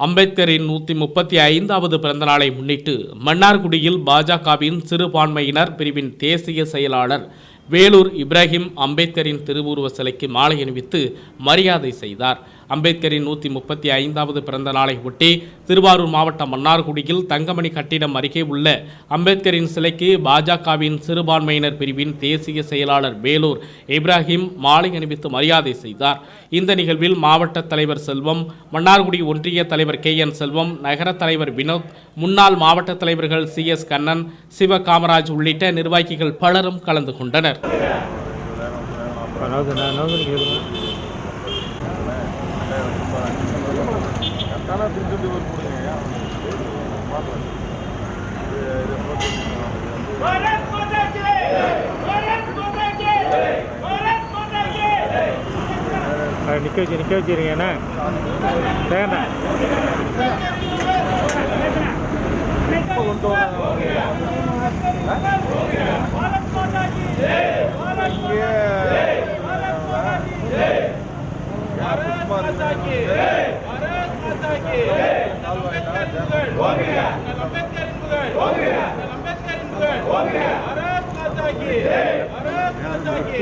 அம்பேத்கரின் நூற்றி முப்பத்தி ஐந்தாவது பிறந்தநாளை முன்னிட்டு மன்னார்குடியில் பாஜகவின் சிறுபான்மையினர் பிரிவின் தேசிய செயலாளர் வேலூர் இப்ராஹிம் அம்பேத்கரின் திருவுருவ சிலைக்கு மாலை அணிவித்து மரியாதை செய்தார். அம்பேத்கரின் நூற்றி முப்பத்தி ஐந்தாவது பிறந்த நாளை ஒட்டி திருவாரூர் மாவட்டம் மன்னார்குடியில் தங்கமணி கட்டிடம் அருகே உள்ள அம்பேத்கரின் சிலைக்கு பாஜகவின் சிறுபான்மையினர் பிரிவின் தேசிய செயலாளர் வேலூர் இப்ராஹிம் மாலை அணிவித்து மரியாதை செய்தார். இந்த நிகழ்வில் மாவட்ட தலைவர் செல்வம் மன்னார்குடி ஒன்றிய தலைவர் கே என் செல்வம் நகர தலைவர் வினோத் முன்னாள் மாவட்ட தலைவர்கள் சி எஸ் கண்ணன் சிவ காமராஜ் உள்ளிட்ட நிர்வாகிகள் பலரும் கலந்து கொண்டனர். நிற்க வச்சு நிற்க வச்சுருங்க என்ன தேவை மாதாக்கு பாரத் மாதாக்கு அம்பேத்கரின் புகழ் ஓங்குக அம்பேத்கரின் புகழ் ஓங்குக அம்பேத்கரின் புகழ் ஓங்குக பாரத் மாதாக்கு பாரத் மாதாக்கு